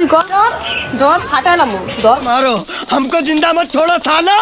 তুই কর জ্বর ফাটালাম জ্বর मारो हमको जिंदा मत छोड़ो सालो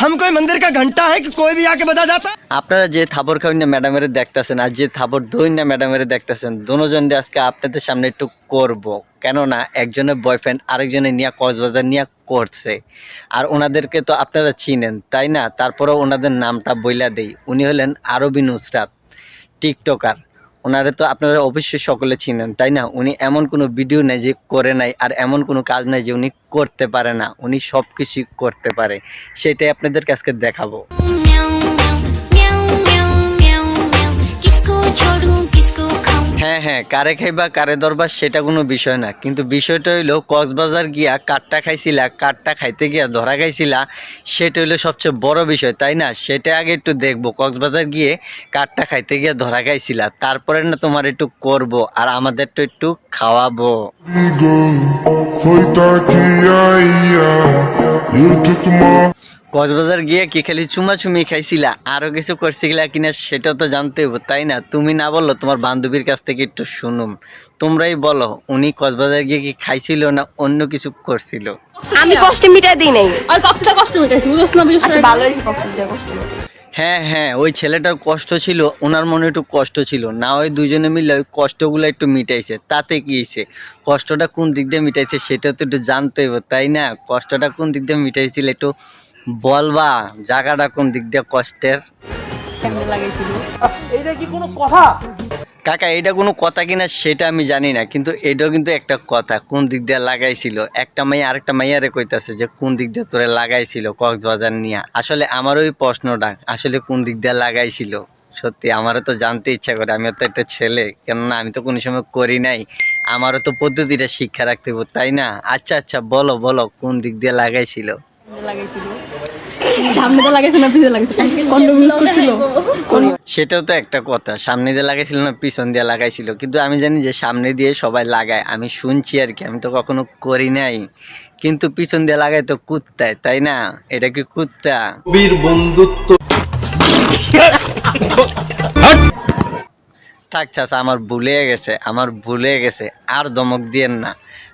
हम कोई मंदिर का घंटा है कि कोई भी आके बजा जाता আপনারা যে থাবর খাওয়ান না ম্যাডামের দেখতেছেন আর যে থাবর দই না ম্যাডামের দেখতেছেন দুজন আজকে আপনাদের সামনে একটু করব কেননা একজনের বয়ফ্রেন্ড আরেকজনের নিয়ে কক্সবাজার নিয়ে করছে আর ওনাদেরকে তো আপনারা চিনেন তাই না তারপরেও ওনাদের নামটা বইলা দেই উনি হলেন আরবি নুসরাত টিকটকার ওনারা তো আপনারা অবশ্যই সকলে চিনেন তাই না উনি এমন কোনো ভিডিও নেই যে করে নাই আর এমন কোনো কাজ নাই যে উনি করতে পারে না উনি সব কিছুই করতে পারে সেটাই আপনাদের কাছকে দেখাবো হ্যাঁ হ্যাঁ কারে খাইবা, কারে দরবার সেটা কোনো বিষয় না। কিন্তু বিষয়টা হইল, কক্সবাজার গিয়া কাঠটা খাইছিলা, কাঠটা খাইতে গিয়া ধরা খাইছিলা, সেটা হইল সবচেয়ে বড় বিষয়, তাই না? সেটা আগে একটু দেখব। কক্সবাজার গিয়ে কাঠটা খাইতে গিয়া ধরা খাইছিলা, তারপরে না তোমার একটু করব আর আমাদের তো একটু খাওয়াবো। কক্সবাজার গিয়ে কি খালি চুমাচুমি খাইছিলা? আরও কিছু করছিলা কিনা সেটা তো জানতে হবে তাই না? তুমি না বলল তোমার বান্ধবীর কাছ থেকে একটু শুনুম। তোমরাই বলো উনি কক্সবাজার গিয়ে কি খাইছিল না অন্য কিছু করছিল? আমি কষ্ট মিটাই দিই নাই। ওই কক্সটা কষ্ট মিটাইছি বুঝছ না আচ্ছা ভালো হয়েছে কষ্ট কষ্ট। হ্যাঁ হ্যাঁ ওই ছেলেটার কষ্ট ছিল ওনার মনে একটু কষ্ট ছিল। না ওই দুজনে মিলে ওই কষ্টগুলো একটু মিটাইছে তাতে কি হয়েছে? কষ্টটা কোন দিক দিয়ে মিটাইছে সেটা তো একটু জানতে হবে তাই না? কষ্টটা কোন দিক দিয়ে মিটাইছিল একটু বলবা জায়গাটা কোন দিক দিয়ে কষ্টের? কেমনে লাগাইছিল? কাকা এটা কোনো কথা কিনা সেটা আমি জানি না কিন্তু এটাও কিন্তু একটা কথা কোন দিক দিয়ে লাগাইছিল? একটা মাইয়া আরেকটা মাইয়ারে কইতাছে যে কোন দিক দিয়ে তোরে লাগাইছিল কক্সবাজার নিয়ে? আসলে আমার ওই প্রশ্নটা আসলে কোন দিক দিয়ে লাগাইছিল? সত্যি আমারও তো জানতে ইচ্ছা করে আমিও তো একটা ছেলে কেননা আমি তো কোনো সময় করি নাই। আমারও তো পদ্ধতিটা শিক্ষা রাখতে হবে তাই না? আচ্ছা আচ্ছা বলো বলো কোন দিক দিয়ে লাগাইছিল? লাগাইছিল? লাগাইছে না পিছে লাগাইছে? কন্ডম ইউজ করছিল। সেটাও তো একটা কথা। সামনে দিয়ে লাগাইছিল না পিছন দিয়ে লাগাইছিল। কিন্তু আমি জানি যে সামনে দিয়ে সবাই লাগায়। আমি শুনছি আর কি আমি তো কখনো করি নাই। কিন্তু পিছন দিয়ে লাগাই তো কুত্তায় তাই না? এটা কি কুত্তা? থাক চাচা আমার ভুলে গেছে আমার ভুলে গেছে আর দমক দিয়েন না।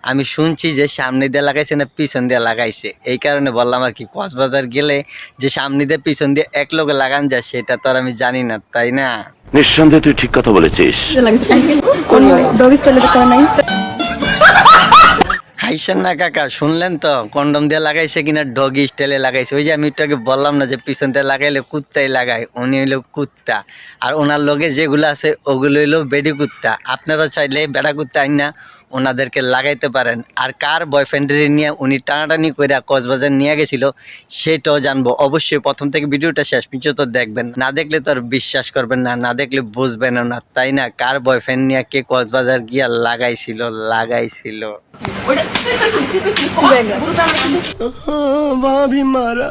আমি শুনছি যে সামনে দিয়ে লাগাইছে না পিছন দিয়ে লাগাইছে। এই কারণে বললাম আর কি কক্সবাজার গেলে যে সামনে দিয়ে পিছন দিয়ে এক লোকে লাগান যায় সেটা তো আর আমি জানি না তাই না? নিঃসন্দেহে তুই ঠিক কথা বলেছিস। হাইসেন না কাকা, শুনলেন তো? কন্ডম দিয়ে লাগাইছে কিনা, ডগি স্টাইলে লাগাইছে। ওই যে আমি একটু আগে বললাম না যে পিছন দিয়ে লাগাইলে কুত্তাই লাগায়, উনি হইল কুত্তা। আর ওনার লগে যেগুলো আছে, ওগুলো হইল বেডি কুত্তা। আপনারা চাইলে বেড়া কুত্তা আইন না ওনাদেরকে লাগাইতে পারেন। আর কার বয়ফ্রেন্ডের নিয়ে উনি টানাটানি করে কক্সবাজার নিয়ে গেছিল সেটাও জানব। অবশ্যই প্রথম থেকে ভিডিওটা শেষ পর্যন্ত দেখবেন। না দেখলে তো আর বিশ্বাস করবেন না না দেখলে বুঝবেন না তাই না? কার বয়ফ্রেন্ড নিয়ে কে কক্সবাজার গিয়া লাগাইছিল লাগাইছিল? ভাবি মারা।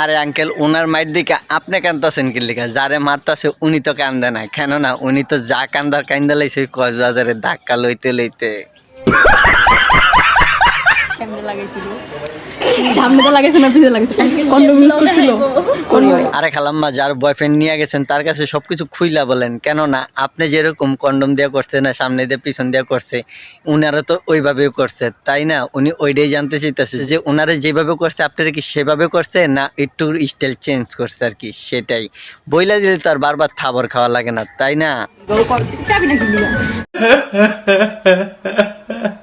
আরে আঙ্কেল উনার মায়ের দিকে আপনি কান্দাছেন কি লিখা? যারে মারতাছে উনি তো কান্দে না। কেন না উনি তো যা কান্দার কান্দা লাইছে কক্সবাজারে ধাক্কা লইতে লইতে। লাগাইছিল? সামনে তো লাগাইছে না পিছে লাগাইছে। কন্ডম ইউজ করছিল। আরে খালাম্মা যার বয়ফ্রেন্ড নিয়ে গেছেন তার কাছে সবকিছু খুইলা বলেন। কেন না আপনি যেরকম কন্ডম দিয়ে করছে না সামনে দিয়ে পিছন দিয়ে করছে উনারা তো ওইভাবেও করছে তাই না? উনি ওইটাই জানতে চাইতেছে যে ওনারা যেভাবে করছে আপনারা কি সেভাবে করছে না একটু স্টাইল চেঞ্জ করছে আর কি? সেটাই। বইলা দিলে তো আর বারবার খাবার খাওয়া লাগে না তাই না?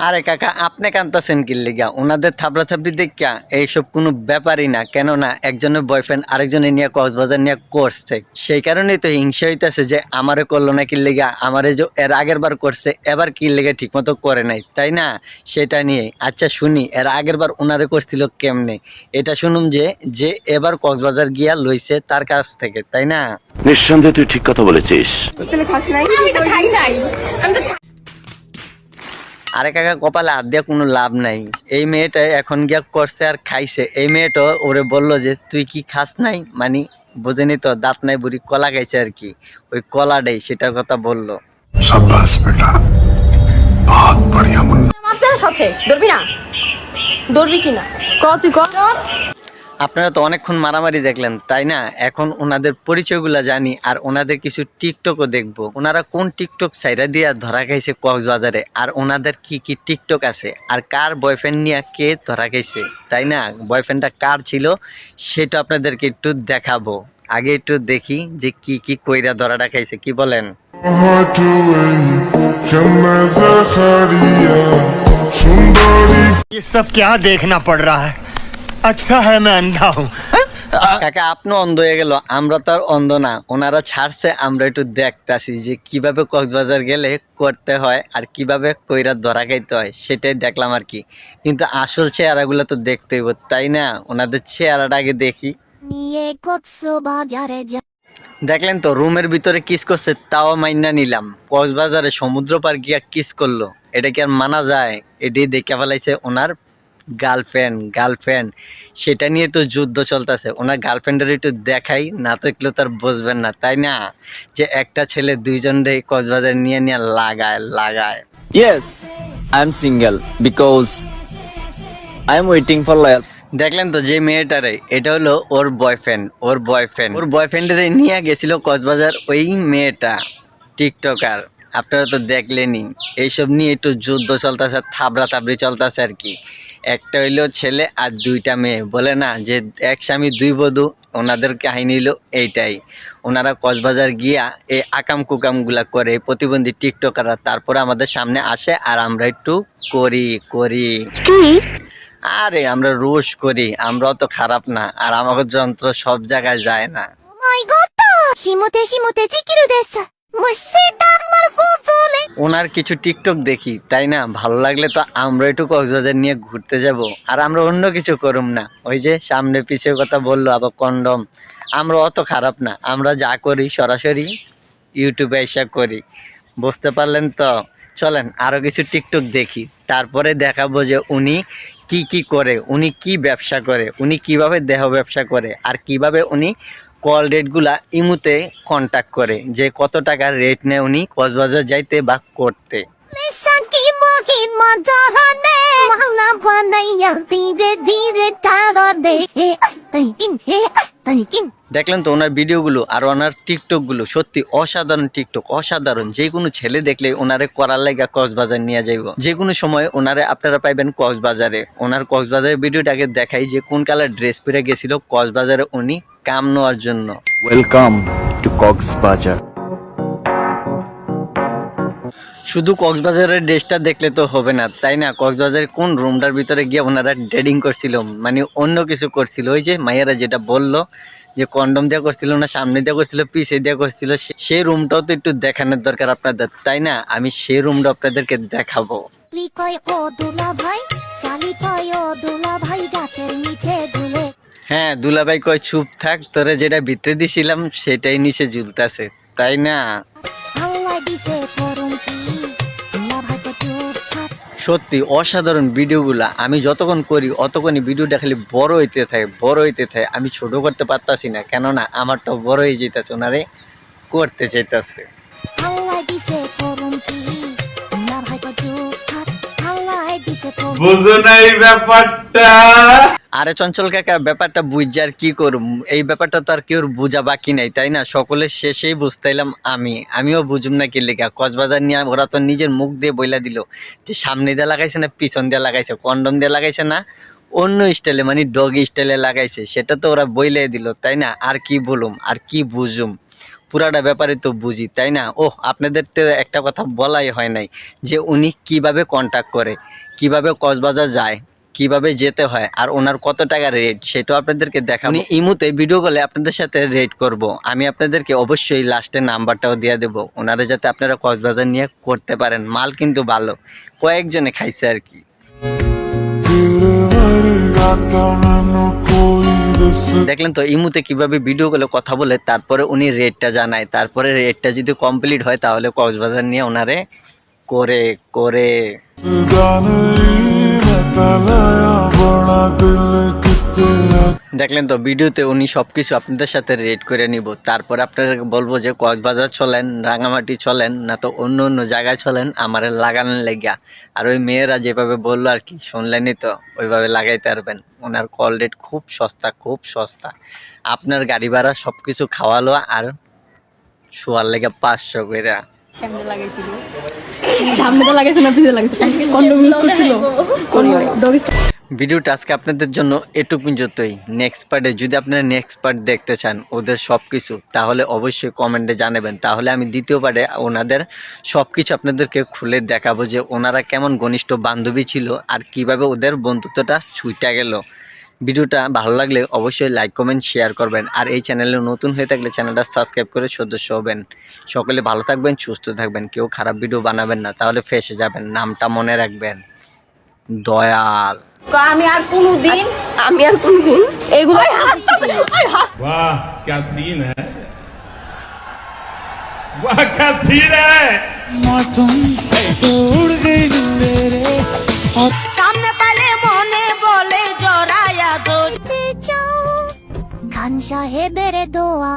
আরে কাকা আপনি কান্তাছেন কি লিগা? ওনাদের থাবড়া থাবড়ি দেখা এইসব কোনো ব্যাপারই না কেননা একজনের বয়ফ্রেন্ড আরেকজনের নিয়ে কক্সবাজার নিয়ে করছে। সেই কারণেই তো হিংসা হইতেছে যে আমারে করল না কি লিগা আমারে যে এর আগের বার করছে এবার কি লিগে ঠিক মতো করে নাই তাই না? সেটা নিয়ে আচ্ছা শুনি এর আগের বার ওনারে করছিল কেমনে? এটা শুনুম যে যে এবার কক্সবাজার গিয়া লইছে তার কাছ থেকে তাই না? নিঃসন্দেহে তুই ঠিক কথা বলেছিস। আরে কাকা কপালে হাত কোনো লাভ নাই। এই মেয়েটা এখন গিয়া করছে আর খাইছে। এই মেয়েটা ওরে বলল যে তুই কি খাস নাই? মানে বোঝেনি তো দাঁত নাই বুড়ি কলা খাইছে আর কি। ওই কলাটাই সেটার কথা বলল। সব শেষ ধরবি না? ধরবি কি ক তুই কর আপনারা তো অনেকক্ষণ মারামারি দেখলেন তাই না এখন ওনাদের পরিচয়গুলো জানি আর ওনাদের কিছু টিকটকও দেখবো ওনারা কোন টিকটক সাইরা দিয়ে ধরা খাইছে কক্সবাজারে আর ওনাদের কি কি টিকটক আছে আর কার বয়ফ্রেন্ড নিয়ে কে ধরা খাইছে তাই না বয়ফ্রেন্ডটা কার ছিল সেটা আপনাদেরকে একটু দেখাবো আগে একটু দেখি যে কি কি কইরা ধরাটা খাইছে কি বলেন হাটুয়ে কেমনে জাখারিয়া সুন্দরী ये सब क्या देखना पड़ रहा है আচ্ছা হ্যাঁ না আন্ধা হ্যাঁ? কাকা আপনি অন্ধ হয়ে গেল আমরা তো আর অন্ধ না। ওনারা ছাড়ছে আমরা একটু দেখতে আসি যে কীভাবে কক্সবাজার গেলে করতে হয় আর কীভাবে কইরা ধরা খাইতে হয় সেটাই দেখলাম আর কি। কিন্তু আসল চেহারাগুলো তো দেখতেই তাই না? ওনাদের চেহারাটা আগে দেখি। দেখলেন তো রুমের ভিতরে কিস করছে তাও মাইনা নিলাম। কক্সবাজারে সমুদ্র পার গিয়া কিস করল এটা কি আর মানা যায়? এটি দেখে ফেলাইছে ওনার গার্লফ্রেন্ড গার্লফ্রেন্ড সেটা নিয়ে তো যুদ্ধ চলতেছে। ওনার গার্লফ্রেন্ডের একটু দেখাই না দেখলে তার বুঝবেন না তাই না? যে একটা ছেলে দুইজনরে কক্সবাজার নিয়ে নিয়ে লাগায় লাগায়। Yes, single because I I'm waiting for loyal. দেখলেন তো যে মেয়েটারে এটা হলো ওর বয়ফ্রেন্ড ওর বয়ফ্রেন্ড ওর বয়ফ্রেন্ডের নিয়ে গেছিল কক্সবাজার ওই মেয়েটা টিকটকার আপনারা তো দেখলেনই এইসব নিয়ে একটু যুদ্ধ চলতেছে থাবড়া থাবড়ি চলতেছে আর কি। একটা হইল ছেলে আর দুইটা মেয়ে বলে না যে এক স্বামী দুই বধু ওনাদের কাহিনী হলো এইটাই। ওনারা কক্সবাজার গিয়া এই আকাম কুকামগুলা করে প্রতিবন্ধী টিকটকাররা তারপরে আমাদের সামনে আসে আর আমরা একটু করি করি। আরে আমরা রোজ করি আমরাও তো খারাপ না আর আমাকে যন্ত্র সব জায়গায় যায় না। ওনার কিছু টিকটক দেখি, তাই না? ভালো লাগলে তো আমরা একটু কক্সবাজার নিয়ে ঘুরতে যাব। আর আমরা অন্য কিছু করুম না। ওই যে সামনে পিছিয়ে কথা বলল আবার কন্ডম। আমরা অত খারাপ না। আমরা যা করি সরাসরি ইউটিউবে এসা করি। বুঝতে পারলেন তো? চলেন আরও কিছু টিকটক দেখি। তারপরে দেখাবো যে উনি কি কি করে, উনি কি ব্যবসা করে, উনি কীভাবে দেহ ব্যবসা করে, আর কীভাবে উনি কল রেটগুলা ইমুতে কন্ট্যাক্ট করে যে কত টাকার রেট নেয় উনি কক্সবাজার যাইতে বা করতে। De he tai kin he tai kin দেখলেন তো ওনার ভিডিওগুলো আর ওনার টিকটকগুলো সত্যি অসাধারণ টিকটক অসাধারণ। যে কোনো ছেলে দেখলে ওনারে করার লাগা কক্সবাজার নিয়ে যাইব। যে কোনো সময় ওনারে আপনারা পাইবেন কক্সবাজারে। ওনার কক্সবাজারের ভিডিওটাকে দেখাই যে কোন কালার ড্রেস পরে গেছিল কক্সবাজারে উনি কাম নেওয়ার জন্য। To Cox Bazar. শুধু কক্সবাজারের ড্রেসটা দেখলে তো হবে না তাই না? কক্সবাজারের কোন রুমটার ভিতরে গিয়ে ওনারা ডেডিং করছিল মানে অন্য কিছু করছিল? ওই যে মাইয়ারা যেটা বলল যে কন্ডম দিয়ে করছিল না সামনে দেওয়া করছিল পিছে দেওয়া করছিল সেই রুমটাও তো একটু দেখানোর দরকার আপনাদের তাই না? আমি সেই রুমটা আপনাদেরকে দেখাবো। হ্যাঁ দুলাভাই কয় চুপ থাক তোরে যেটা ভিতরে দিছিলাম সেটাই নিচে ঝুলতাছে। তাই না? সত্যি অসাধারণ ভিডিওগুলো আমি যতক্ষণ করি অতক্ষণই ভিডিওটা খালি বড় হইতে থাকে বড় হইতে থাকে। আমি ছোট করতে পারতাছি না কেননা আমারটা বড় হয়ে যেতেছে ওনারে করতে চাইতেছে। বুঝো না এই ব্যাপারটা। আরে চঞ্চল কাকা, ব্যাপারটা বুঝছে আর কি করুম? এই ব্যাপারটা তো আর কেউ বুঝা বাকি নাই, তাই না? সকলের শেষেই বুঝতাইলাম আমি। আমিও বুঝুম না কি লেখা কক্সবাজার নিয়ে ওরা তো নিজের মুখ দিয়ে বইলা দিল যে সামনে দিয়ে লাগাইছে না পিছন দিয়ে লাগাইছে, কন্ডম দিয়ে লাগাইছে না অন্য স্টাইলে মানে ডগ স্টাইলে লাগাইছে। সেটা তো ওরা বইলে দিল, তাই না? আর কি বলুম, আর কি বুঝুম? পুরাটা ব্যাপারে তো বুঝি, তাই না? ওহ, আপনাদের তো একটা কথা বলাই হয় নাই যে উনি কীভাবে কন্ট্যাক্ট করে, কীভাবে কক্সবাজার যায়। কীভাবে যেতে হয় আর ওনার কত টাকা রেট সেটাও আপনাদেরকে দেখা উনি ইমুতে ভিডিও কলে আপনাদের সাথে রেট করব। আমি আপনাদেরকে অবশ্যই লাস্টের নাম্বারটাও দিয়ে দেবো। ওনারা যাতে আপনারা কক্সবাজার নিয়ে করতে পারেন। মাল কিন্তু ভালো। কয়েকজনে খাইছে আর কি। দেখলেন তো, ইমুতে কীভাবে ভিডিও কলে কথা বলে, তারপরে উনি রেটটা জানায়। তারপরে রেটটা যদি কমপ্লিট হয়, তাহলে কক্সবাজার নিয়ে ওনারে করে করে। দেখলেন তো ভিডিওতে উনি সবকিছু আপনাদের সাথে রেড করে নিব। তারপরে আপনাদেরকে বলব যে কক্সবাজার চলেন রাঙামাটি চলেন না তো অন্য অন্য জায়গায় চলেন আমার লাগানোর লেগা। আর ওই মেয়েরা যেভাবে বলল আর কি শুনলেনই তো ওইভাবে লাগাইতে পারবেন। ওনার কল রেট খুব সস্তা খুব সস্তা। আপনার গাড়ি ভাড়া সব কিছু খাওয়ালো আর শোয়ার লেগে পাঁচশো করে লাগাইছিল। সামনে তো লাগাইছে না পিছে লাগাইছে। কন্ডম ইউজ করছিল। ডগি ভিডিওটা আজকে আপনাদের জন্য এটুকু পর্যন্তই নেক্সট পার্টে যদি আপনারা নেক্সট পার্ট দেখতে চান, ওদের সব কিছু তাহলে অবশ্যই কমেন্টে জানাবেন। তাহলে আমি দ্বিতীয় পার্টে ওনাদের সব কিছু আপনাদেরকে খুলে দেখাবো যে ওনারা কেমন ঘনিষ্ঠ বান্ধবী ছিল আর কীভাবে ওদের বন্ধুত্বটা ছুইটা গেল। ভিডিওটা ভালো লাগলে অবশ্যই লাইক কমেন্ট শেয়ার করবেন। আর এই চ্যানেলে নতুন হয়ে থাকলে চ্যানেলটা সাবস্ক্রাইব করে সদস্য হবেন। সকলে ভালো থাকবেন, সুস্থ থাকবেন, কেউ খারাপ ভিডিও বানাবেন না, তাহলে ফেসে যাবেন। নামটা মনে রাখবেন। দয়াল। আমি আর কোনোদিন আমি আর কোনো দিন এগুলো সামনে পালে মনে বলে জড়ায়া ধরতে চাও? খান সাহেবের দোয়া।